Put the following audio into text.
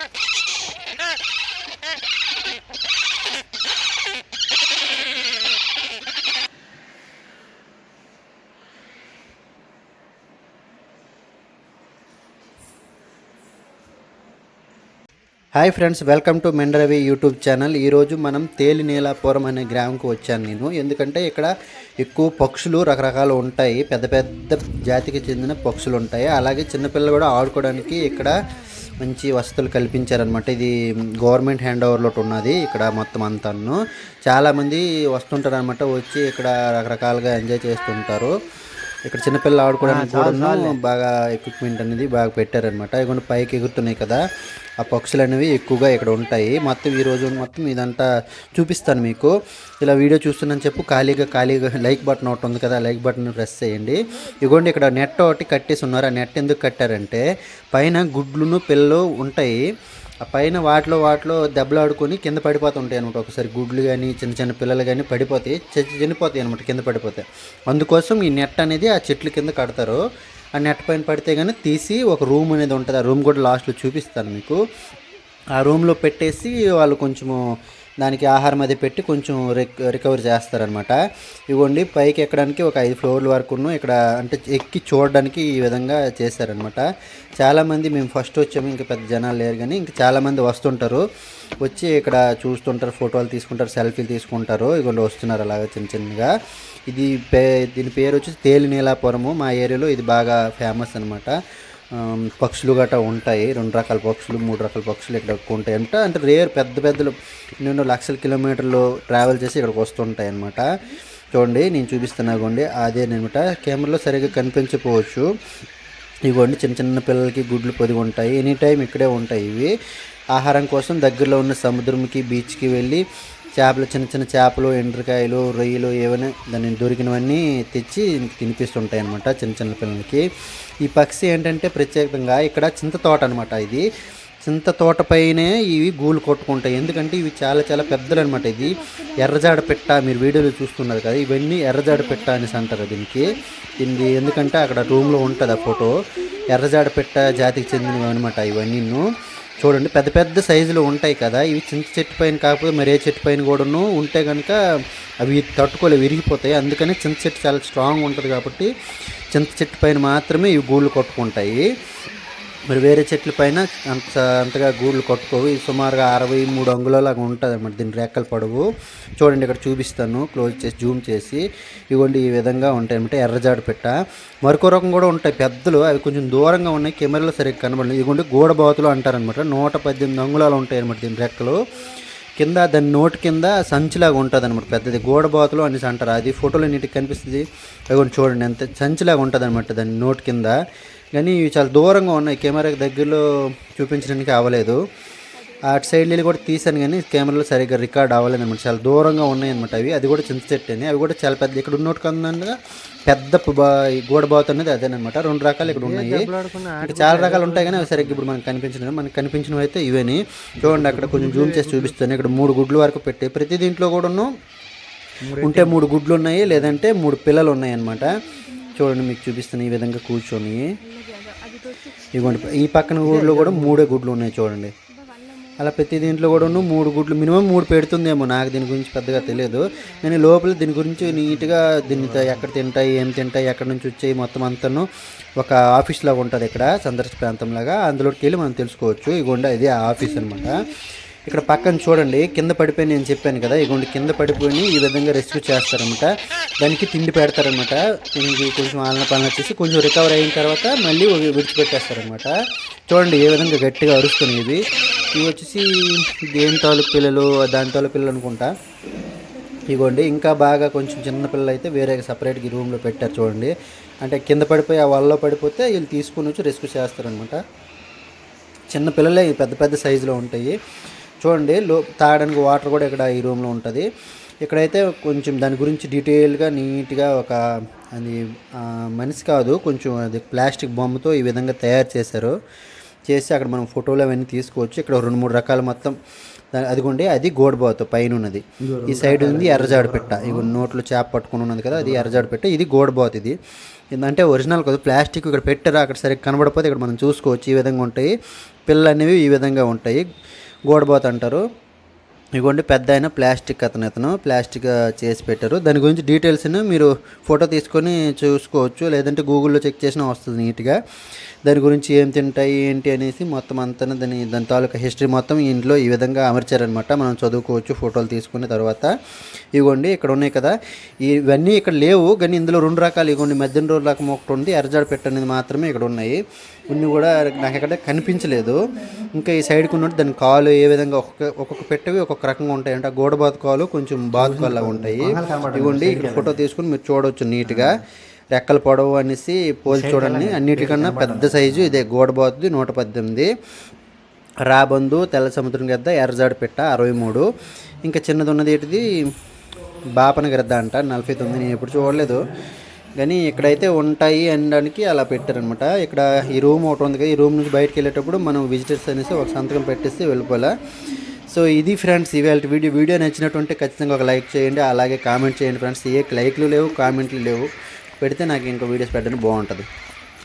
Hi friends welcome to Mendaravi YouTube channel ఈరోజు మనం తేలి నీలాపురం అనే గ్రామంకి వచ్చాను నేను. ఎందుకంటే ఇక్కడ ఎక్కువ పక్షులు రకరకాలు ఉంటాయి. పెద్ద పెద్ద జాతికి చెందిన పక్షులు ఉంటాయి. అలాగే చిన్నపిల్లలు కూడా ఆడుకోవడానికి ఇక్కడ మంచి వసతులు కల్పించారనమాట ఇది గవర్నమెంట్ హ్యాండ్ ఓవర్లో ఉన్నది ఇక్కడ మొత్తం అంతాను. చాలామంది వస్తుంటారు అనమాట వచ్చి ఇక్కడ రకరకాలుగా ఎంజాయ్ చేస్తుంటారు. ఇక్కడ చిన్నపిల్లలు ఆడుకోవడానికి కూడా బాగా ఎక్విప్మెంట్ అనేది బాగా పెట్టారనమాట ఇవన్నీ పైకి ఎగురుతున్నాయి కదా ఆ పక్షులు అనేవి ఎక్కువగా ఇక్కడ ఉంటాయి. మొత్తం ఈ రోజు మొత్తం ఇదంతా చూపిస్తాను మీకు. ఇలా వీడియో చూస్తున్నాను చెప్పు ఖాళీగా ఖాళీగా లైక్ బటన్ ఒకటి ఉంది కదా లైక్ బటన్ ప్రెస్ చేయండి. ఇగోండి ఇక్కడ నెట్ ఒకటి కట్టేసి ఉన్నారు. ఆ నెట్ ఎందుకు కట్టారంటే పైన గుడ్లును పిల్లలు ఉంటాయి. ఆ పైన వాటిలో వాటిలో దెబ్బలు ఆడుకొని కింద పడిపోతుంటాయి అనమాట ఒకసారి గుడ్లు కానీ చిన్న చిన్న పిల్లలు కానీ పడిపోతాయి చచ్చి చనిపోతాయి అనమాట కింద పడిపోతాయి అందుకోసం ఈ నెట్ అనేది ఆ చెట్ల కింద కడతారు. ఆ నెట్ పైన పడితే కానీ తీసి ఒక రూమ్ అనేది ఉంటుంది. ఆ రూమ్ కూడా లాస్ట్లో చూపిస్తాను మీకు. ఆ రూమ్లో పెట్టేసి వాళ్ళు కొంచెము దానికి ఆహారం అది పెట్టి కొంచెం రికవర్ చేస్తారనమాట ఇవ్వండి పైకి ఎక్కడానికి ఒక ఐదు ఫ్లోర్ల వరకు ఇక్కడ అంటే ఎక్కి చూడడానికి ఈ విధంగా చేశారనమాట చాలామంది మేము ఫస్ట్ వచ్చాము ఇంకా పెద్ద జనాలు లేరు కానీ ఇంకా చాలామంది వస్తుంటారు. వచ్చి ఇక్కడ చూస్తుంటారు ఫోటోలు తీసుకుంటారు సెల్ఫీలు తీసుకుంటారు. ఇగోండి వస్తున్నారు అలాగా చిన్న చిన్నగా. ఇది పే దీని పేరు వచ్చి తేలినీలాపురము. మా ఏరియాలో ఇది బాగా ఫేమస్ అనమాట పక్షులు గట్రా ఉంటాయి. రెండు రకాల పక్షులు మూడు రకాల పక్షులు ఇక్కడ ఎక్కువ ఉంటాయి అంటే. అంటే రేర్ పెద్ద పెద్దలు నేను లక్షల కిలోమీటర్లు ట్రావెల్ చేసి ఇక్కడికి వస్తుంటాయి అనమాట చూడండి నేను చూపిస్తున్నా ఇవ్వండి అదే అనమాట కెమెరాలో సరిగ్గా కనిపించకపోవచ్చు. ఇవ్వండి చిన్న చిన్న పిల్లలకి గుడ్లు పొదిగి ఉంటాయి. ఎనీ టైం ఇక్కడే ఉంటాయి ఇవి. ఆహారం కోసం దగ్గరలో ఉన్న సముద్రంకి బీచ్కి వెళ్ళి చేపలు చిన్న చిన్న చేపలు ఎండ్రకాయలు రొయ్యలు ఏమైనా దాన్ని దొరికినవన్నీ తెచ్చి తినిపిస్తుంటాయి అనమాట చిన్న చిన్న పిల్లలకి. ఈ పక్షి ఏంటంటే ప్రత్యేకంగా ఇక్కడ చింత తోట అనమాట ఇది. చింత తోట పైనే ఇవి గూలు కొట్టుకుంటాయి. ఎందుకంటే ఇవి చాలా చాలా పెద్దలు అనమాట ఇది. ఎర్రజాడ పెట్ట మీరు వీడియోలో చూస్తున్నారు కదా ఇవన్నీ ఎర్రజాడ పెట్ట అనేసి అంటారు దీనికి. ఇది ఎందుకంటే అక్కడ రూమ్లో ఉంటుంది ఆ ఫోటో. ఎర్రజాడ పెట్ట జాతికి చెందినవి అనమాట ఇవన్నీ చూడండి పెద్ద పెద్ద సైజులు ఉంటాయి కదా. ఇవి చింత చెట్టు పైన కాకపోతే మరే చెట్టు పైన కూడాను ఉంటే కనుక అవి తట్టుకోలేవు విరిగిపోతాయి. అందుకని చింత చెట్టు చాలా స్ట్రాంగ్ ఉంటుంది కాబట్టి చింత చెట్టు పైన మాత్రమే ఇవి గూళ్ళు కొట్టుకుంటాయి. మరి వేరే చెట్ల పైన అంత అంతగా గూళ్ళు కొట్టుకోవు. ఇది సుమారుగా అరవై మూడు అంగుళాలాగా ఉంటుంది అనమాట దీని రెక్కల పొడవు. చూడండి ఇక్కడ చూపిస్తాను. క్లోజ్ చేసి జూమ్ చేసి. ఇవ్వండి ఈ విధంగా ఉంటాయి అనమాట ఎర్రజాడు పెట్ట. మరొక రకం కూడా ఉంటాయి పెద్దలు. అవి కొంచెం దూరంగా ఉన్నాయి. కెమెరాలో సరిగ్గా కనబడలేదు. ఇదిగోండి గోడబాతులు అంటారనమాట నూట పద్దెనిమిది అంగుళాలు ఉంటాయి అనమాట దీని రెక్కలు. కింద దాని నోటి కింద సంచిలాగా ఉంటుంది అనమాట పెద్దది గోడబాతులు అనేసి అంటారు. అది ఫోటోలో నీటికి కనిపిస్తుంది. అది చూడండి ఎంత సంచిలాగా ఉంటుంది అనమాట దాని నోటి కింద. కానీ ఇవి చాలా దూరంగా ఉన్నాయి. కెమెరాకి దగ్గరలో చూపించడానికి అవ్వలేదు. అటు సైడ్ వెళ్ళి కూడా తీసాను కానీ కెమెరాలో సరిగ్గా రికార్డ్ అవ్వలేదు అనమాట చాలా దూరంగా ఉన్నాయి అనమాట అవి. అది కూడా చింత చెట్టు అని అవి కూడా చాలా పెద్ద ఇక్కడ ఉన్నోటి కన్నా పెద్ద గోడబాతు అనేది అదేనమాట రెండు రకాలు ఇక్కడ ఉన్నాయి. ఇంకా చాలా రకాలు ఉంటాయి కానీ అవి సరిగ్గా ఇప్పుడు మనకు కనిపించలేదు. మనకు కనిపించినవి అయితే ఇవని. చూడండి అక్కడ కొంచెం జూమ్ చేసి చూపిస్తాను. ఇక్కడ మూడు గుడ్లు వరకు పెట్టి ప్రతి దీంట్లో కూడాను ఉంటే మూడు గుడ్లు ఉన్నాయి లేదంటే మూడు పిల్లలు ఉన్నాయి అన్నమాట. చూడండి మీకు చూపిస్తాను ఈ విధంగా కూర్చొని. ఇదిగోండి ఈ పక్కన గుడ్లు కూడా మూడే గుడ్లు ఉన్నాయి చూడండి. అలా ప్రతి దీంట్లో కూడాను మూడు గుడ్లు మినిమం మూడు పెడుతుందేమో. నాకు దీని గురించి పెద్దగా తెలియదు. నేను లోపల దీని గురించి నీట్గా దీన్ని ఎక్కడ తింటాయి ఏం తింటాయి ఎక్కడ నుంచి వచ్చాయి మొత్తం అంతాను ఒక ఆఫీస్ లాగా ఉంటుంది ఇక్కడ సందర్శ ప్రాంతం లాగా అందులోకి వెళ్ళి మనం తెలుసుకోవచ్చు. ఇగోండా ఇది ఆ ఆఫీస్ అనమాట ఇక్కడ పక్కన చూడండి కింద పడిపోయి నేను చెప్పాను కదా ఇగోండి కింద పడిపోయి ఈ విధంగా రెస్క్యూ చేస్తారనమాట దానికి తిండి పెడతారనమాట దీనికి కొంచెం ఆలన పాలన చేసి కొంచెం రికవర్ అయిన తర్వాత మళ్ళీ విడిచిపెట్టేస్తారనమాట చూడండి ఏ విధంగా గట్టిగా అరుస్తున్నాయి ఇవి ఇవి వచ్చేసి దేని తాలూకు పిల్లలు దాని తాలూకు పిల్లలు అనుకుంటా. ఇగోండి ఇంకా బాగా కొంచెం చిన్న పిల్లలు అయితే వేరే సపరేట్గా ఈ రూమ్లో పెట్టారు చూడండి. అంటే కింద పడిపోయి ఆ వాళ్ళలో పడిపోతే వీళ్ళు తీసుకుని వచ్చి రెస్క్యూ చేస్తారనమాట చిన్న పిల్లలే పెద్ద పెద్ద సైజులో ఉంటాయి. చూడండి లో తాగడానికి వాటర్ కూడా ఇక్కడ ఈ రూమ్లో ఉంటుంది. ఇక్కడైతే కొంచెం దాని గురించి డీటెయిల్గా నీట్గా ఒక అది మనిషి కాదు కొంచెం అది ప్లాస్టిక్ బొమ్మతో ఈ విధంగా తయారు చేశారు. చేసి అక్కడ మనం ఫోటోలు అవన్నీ తీసుకోవచ్చు. ఇక్కడ రెండు మూడు రకాల మొత్తం. అదిగోండి అది గోడబాతు పైన ఉన్నది ఈ సైడ్ ఉంది ఎర్రజాడు పెట్ట ఇవి నోట్లో చేప పట్టుకుని ఉన్నది కదా అది ఎర్రజాడు పెట్ట ఇది గోడబాతు ఇది. ఏంటంటే ఒరిజినల్ కదా ప్లాస్టిక్ ఇక్కడ పెట్టారు అక్కడ సరిగ్గా కనబడకపోతే ఇక్కడ మనం చూసుకోవచ్చు. ఈ విధంగా ఉంటాయి. పిల్లలు అనేవి ఈ విధంగా ఉంటాయి. గోడబోత్ అంటారు. ఇదిగోండి పెద్ద అయిన ప్లాస్టిక్ అతను అతను ప్లాస్టిక్ చేసి పెట్టారు. దాని గురించి డీటెయిల్స్ మీరు ఫోటో తీసుకొని చూసుకోవచ్చు లేదంటే గూగుల్లో చెక్ చేసినా వస్తుంది నీట్గా. దాని గురించి ఏం తింటాయి ఏంటి అనేసి మొత్తం అంతా దాని దాని తాలూకా హిస్టరీ మొత్తం ఇంట్లో ఈ విధంగా అమర్చారనమాట మనం చదువుకోవచ్చు ఫోటోలు తీసుకున్న తర్వాత. ఇగోండి ఇక్కడ ఉన్నాయి కదా. ఇవన్నీ ఇక్కడ లేవు కానీ ఇందులో రెండు రకాలు ఇగోండి. మధ్యన రోజు రకం ఒకటి ఉంది ఎర్రజాడ పెట్ట అనేది మాత్రమే ఇక్కడ ఉన్నాయి. ఇన్ని కూడా నాకు ఎక్కడ కనిపించలేదు. ఇంకా ఈ సైడ్కి ఉన్నట్టు దాని కాలు ఏ విధంగా ఒక్కొక్క ఒక్కొక్క పెట్టవి ఒక్కొక్క రకంగా ఉంటాయి. అంటే గోడ బాతుకాలు కొంచెం బాతుకాలు లాగా ఉంటాయి. ఇవ్వండి ఇక్కడ ఫోటో తీసుకుని మీరు చూడవచ్చు నీట్గా. రెక్కల పొడవు అనేసి పోల్చి చూడండి. అన్నిటికన్నా పెద్ద సైజు ఇదే గోడ బాతుది నూట పద్దెనిమిది. రాబందు తెల్ల సముద్రం గద్ద ఎర్రజాడు పెట్ట అరవై మూడు. ఇంకా చిన్నది ఉన్నది ఏంటిది? బాపన గద్ద అంట. నలభై తొమ్మిది నేను ఎప్పుడు చూడలేదు. కానీ ఇక్కడైతే ఉంటాయి అనడానికి అలా పెట్టారనమాట. ఇక్కడ ఈ రూమ్ ఒకటి ఉంది కదా ఈ రూమ్ నుంచి బయటకు వెళ్ళేటప్పుడు మనం విజిటర్స్ అనేసి ఒక సంతకం పెట్టేస్తే వెళ్ళిపోలే సో ఇది ఫ్రెండ్స్ ఇవాళ వీడియో వీడియో నచ్చినట్టుంటే ఖచ్చితంగా ఒక లైక్ చేయండి అలాగే కామెంట్ చేయండి ఫ్రెండ్స్. ఏ లైక్లు లేవు కామెంట్లు లేవు. పెడితే నాకు ఇంకో వీడియోస్ పెట్టడానికి బాగుంటుంది.